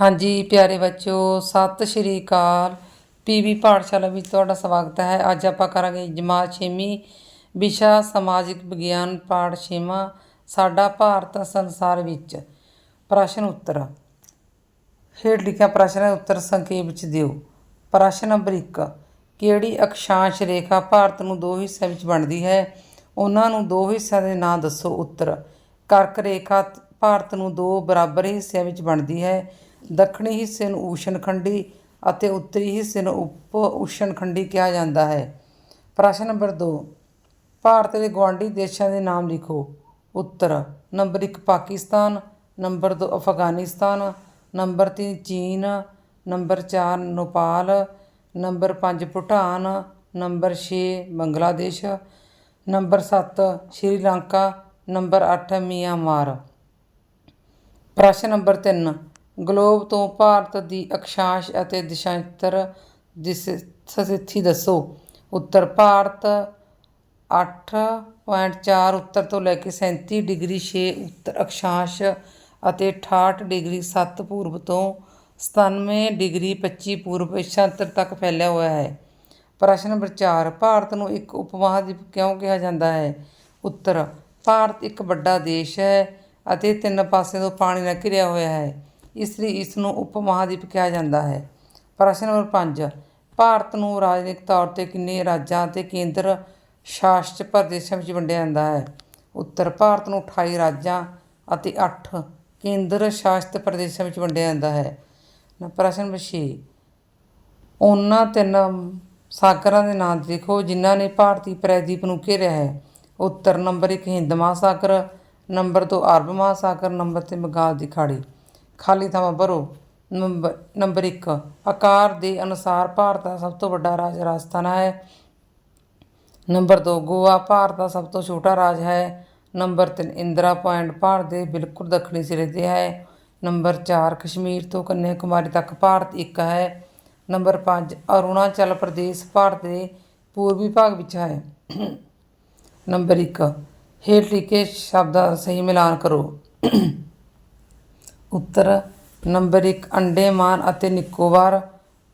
ਹਾਂਜੀ, ਪਿਆਰੇ ਬੱਚਿਓ, ਸਤਿ ਸ਼੍ਰੀ ਅਕਾਲ। ਪੀਵੀ ਪਾਠਸ਼ਾਲਾ ਵਿੱਚ ਤੁਹਾਡਾ ਸਵਾਗਤ ਹੈ। ਅੱਜ ਆਪਾਂ ਕਰਾਂਗੇ ਜਮਾਤ 6ਵੀਂ ਵਿਸ਼ਾ ਸਮਾਜਿਕ ਵਿਗਿਆਨ ਪਾਠ 6ਵਾਂ ਸਾਡਾ ਭਾਰਤ ਸੰਸਾਰ ਵਿੱਚ। ਪ੍ਰਸ਼ਨ ਉੱਤਰ। ਹੇਠ ਲਿਖਿਆ ਪ੍ਰਸ਼ਨ ਦਾ ਉੱਤਰ ਸੰਖੇਪ ਵਿੱਚ ਦਿਓ। ਪ੍ਰਸ਼ਨ ਨੰਬਰ 1 ਕਿਹੜੀ ਅਕਸ਼ਾਂਸ਼ ਰੇਖਾ ਭਾਰਤ ਨੂੰ ਦੋ ਹਿੱਸਿਆਂ ਵਿੱਚ ਵੰਡਦੀ ਹੈ? ਉਹਨਾਂ ਨੂੰ ਦੋ ਹਿੱਸਿਆਂ ਦੇ ਨਾਂ ਦੱਸੋ। ਉੱਤਰ, ਕਰਕ ਰੇਖਾ ਭਾਰਤ ਨੂੰ ਦੋ ਬਰਾਬਰ ਹਿੱਸਿਆਂ ਵਿੱਚ ਵੰਡਦੀ ਹੈ। ਦੱਖਣੀ ਹਿੱਸੇ ਨੂੰ ਊਸ਼ਣਖੰਡੀ ਅਤੇ ਉੱਤਰੀ ਹਿੱਸੇ ਨੂੰ ਉਪ ਊਸ਼ਣਖੰਡੀ ਕਿਹਾ ਜਾਂਦਾ ਹੈ। ਪ੍ਰਸ਼ਨ ਨੰਬਰ 2 ਭਾਰਤ ਦੇ ਗੁਆਂਢੀ ਦੇਸ਼ਾਂ ਦੇ ਨਾਮ ਲਿਖੋ। ਉੱਤਰ, number 1 Pakistan, number 2 Afghanistan, number 3 ਚੀਨ, number 4 Nepal, number 5 Bhutan, number 6 Bangladesh, number 7 Sri Lanka, number 8 Myanmar. ਪ੍ਰਸ਼ਨ ਨੰਬਰ 3 ਗਲੋਬ ਤੋਂ ਭਾਰਤ ਦੀ ਅਕਸ਼ਾਂਸ਼ ਅਤੇ ਦਿਸ਼ਾਂਤਰ ਦਿਸ, ਸਥਿਤੀ ਦੱਸੋ। ਉੱਤਰ ਭਾਰਤ 8.4 ਉੱਤਰ ਤੋਂ ਲੈ ਕੇ 37 ਡਿਗਰੀ ਛੇ ਉੱਤਰ ਅਕਸ਼ਾਂਸ਼ ਅਤੇ 68 ਡਿਗਰੀ 7 ਪੂਰਬ ਤੋਂ 97 ਡਿਗਰੀ 25 ਪੂਰਬ ਇਸ਼ਾਂਤਰ ਤੱਕ ਫੈਲਿਆ ਹੋਇਆ ਹੈ। ਪ੍ਰਸ਼ਨ ਨੰਬਰ 4 ਭਾਰਤ ਨੂੰ ਇੱਕ ਉਪਮਹਾਦੀਪ ਕਿਉਂ ਕਿਹਾ ਜਾਂਦਾ ਹੈ? ਉੱਤਰ, ਭਾਰਤ ਇੱਕ ਵੱਡਾ ਦੇਸ਼ ਹੈ ਅਤੇ ਤਿੰਨ ਪਾਸੇ ਤੋਂ ਪਾਣੀ ਨਾਲ ਘਿਰਿਆ ਹੋਇਆ ਹੈ। ਇਸ ਲਈ ਇਸ ਨੂੰ ਉਪ ਮਹਾਦੀਪ ਕਿਹਾ ਜਾਂਦਾ ਹੈ। ਪ੍ਰਸ਼ਨ ਨੰਬਰ 5 ਭਾਰਤ ਨੂੰ ਰਾਜਨੀਤਿਕ ਤੌਰ ਤੇ ਕਿੰਨੇ ਰਾਜਾਂ ਅਤੇ ਕੇਂਦਰ ਸ਼ਾਸਿਤ ਪ੍ਰਦੇਸ਼ਾਂ ਵਿੱਚ ਵੰਡਿਆ ਜਾਂਦਾ ਹੈ? ਉੱਤਰ, ਭਾਰਤ ਨੂੰ 28 ਰਾਜਾਂ ਅਤੇ 8 ਕੇਂਦਰ ਸ਼ਾਸਿਤ ਪ੍ਰਦੇਸ਼ਾਂ ਵਿੱਚ ਵੰਡਿਆ ਜਾਂਦਾ ਹੈ। ਪ੍ਰਸ਼ਨ ਨੰਬਰ 6 ਉਹਨਾਂ ਤਿੰਨ ਸਾਗਰਾਂ ਦੇ ਨਾਂ ਲਿਖੋ ਜਿਨ੍ਹਾਂ ਨੇ ਭਾਰਤੀ ਪ੍ਰੈਦੀਪ ਨੂੰ ਘੇਰਿਆ ਹੈ। ਉੱਤਰ, ਨੰਬਰ 1 ਹਿੰਦ ਮਹਾਸਾਗਰ, ਨੰਬਰ 2 ਅਰਬ ਮਹਾਸਾਗਰ, ਨੰਬਰ 3 ਬੰਗਾਲ ਦੀ ਖਾੜੀ। ਖਾਲੀ ਥਾਵਾਂ ਭਰੋ। ਨੰਬਰ ਨੰਬਰ 1 ਆਕਾਰ ਦੇ ਅਨੁਸਾਰ ਭਾਰਤ ਦਾ ਸਭ ਤੋਂ ਵੱਡਾ ਰਾਜ ਰਾਜਸਥਾਨ ਹੈ। ਨੰਬਰ 2 ਗੋਆ, ਭਾਰਤ ਦਾ ਸਭ ਤੋਂ ਛੋਟਾ ਰਾਜ ਹੈ। ਨੰਬਰ 3 ਇੰਦਰਾ ਪੁਆਇੰਟ, ਭਾਰਤ ਦੇ ਬਿਲਕੁਲ ਦੱਖਣੀ ਸਿਰੇ ਤੇ ਹੈ। ਨੰਬਰ 4 ਕਸ਼ਮੀਰ ਤੋਂ ਕੰਨਿਆ ਕੁਮਾਰੀ ਤੱਕ ਭਾਰਤ ਇੱਕ ਹੈ। ਨੰਬਰ 5 ਅਰੁਣਾਚਲ ਪ੍ਰਦੇਸ਼, ਭਾਰਤ ਦੇ ਪੂਰਬੀ ਭਾਗ ਵਿੱਚ ਹੈ। ਨੰਬਰ 1 ਹੇਠ ਲਿਖੇ ਸ਼ਬਦਾਂ ਦਾ ਸਹੀ ਮਿਲਾਨ ਕਰੋ। ਉੱਤਰ, ਨੰਬਰ 1 ਅੰਡੇਮਾਨ ਅਤੇ ਨਿਕੋਬਾਰ,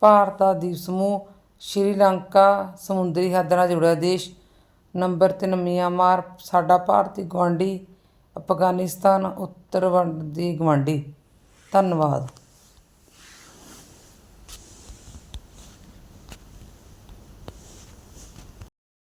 ਭਾਰਤ ਦਾ ਦੀਪ ਸਮੂਹ ਸ਼੍ਰੀਲੰਕਾ ਸਮੁੰਦਰੀ ਹੱਦ ਨਾਲ ਜੁੜਿਆ ਦੇਸ਼। ਨੰਬਰ 3 ਮਿਆਂਮਾਰ, ਸਾਡਾ ਭਾਰਤੀ ਗੁਆਂਢੀ, ਅਫਗਾਨਿਸਤਾਨ, ਉੱਤਰ ਵੰਡ ਦੀ ਗੁਆਂਢੀ। ਧੰਨਵਾਦ।